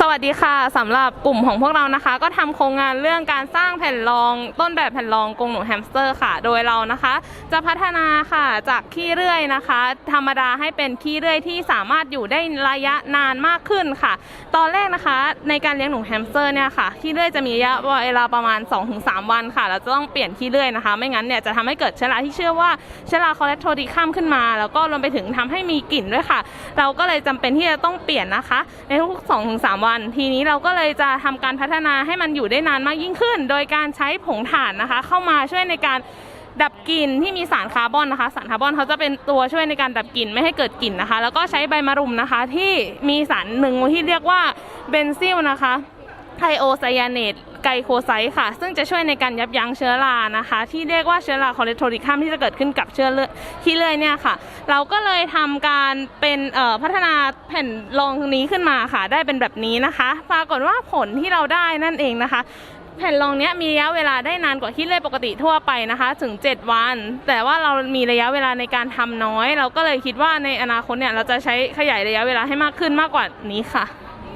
สวัสดีค่ะสำหรับกลุ่มของพวกเรานะคะ ก็ทำโครงงานเรื่องการสร้างแผ่นรองต้นแบบแผ่นรองกรงหนูแฮมสเตอร์ค่ะ โดยเรานะคะ จะพัฒนาค่ะจากขี้เรื่อยนะคะ ธรรมดาให้เป็นขี้เรื่อยที่สามารถอยู่ได้ระยะนานมากขึ้นค่ะ ตอนแรกนะคะ ในการเลี้ยงหนูแฮมสเตอร์เนี่ยค่ะขี้เรื่อยจะมีระยะเวลาประมาณ 2-3 วันค่ะเราจะต้องเปลี่ยนขี้เรื่อยนะคะ ไม่งั้นเนี่ยจะทำให้เกิดเชื้อราที่เชื่อว่าเชื้อราคอเลสเตอรอลดีข้ามขึ้นมา แล้วก็รวมไปถึงทำให้มีกลิ่นด้วยค่ะ เราก็เลยจำเป็นที่จะต้องเปลี่ยนนะคะ ในทุก2-3 3 วัน ทีนี้เราก็เลยจะทำการพัฒนาให้มันอยู่ได้นานมากยิ่งขึ้น โดยการใช้ผงถ่านนะคะ เข้ามาช่วยในการดับกลิ่นที่มีสารคาร์บอนนะคะ สารคาร์บอนเขาจะเป็นตัวช่วยในการดับกลิ่นไม่ให้เกิดกลิ่นนะคะ แล้วก็ใช้ใบมะรุมนะคะที่มีสารหนึ่งที่เรียกว่าเบนซิลนะคะ ไทโอไซยาเนตไกโคไซค่ะ ซึ่งจะช่วยในการยับยั้งเชื้อรานะคะ ที่เรียกว่าเชื้อราคอเลสเตอรอลที่จะเกิดขึ้นกับเชื้อเลือดที่เลื่อยเนี่ยค่ะ เราก็เลยทำการเป็นพัฒนาแผ่นรองนี้ขึ้นมาค่ะ ได้เป็นแบบนี้นะคะ ปรากฏว่าผลที่เราได้นั่นเองนะคะแผ่นรองนี้มีระยะเวลาได้นานกว่าที่เลื่อยปกติทั่วไปนะคะ ถึง 7 วัน แต่ว่าเรามีระยะเวลาในการทำน้อย เราก็เลยคิดว่าในอนาคตเนี่ยเราจะใช้ขยายระยะเวลาให้มากขึ้นมากกว่านี้ค่ะ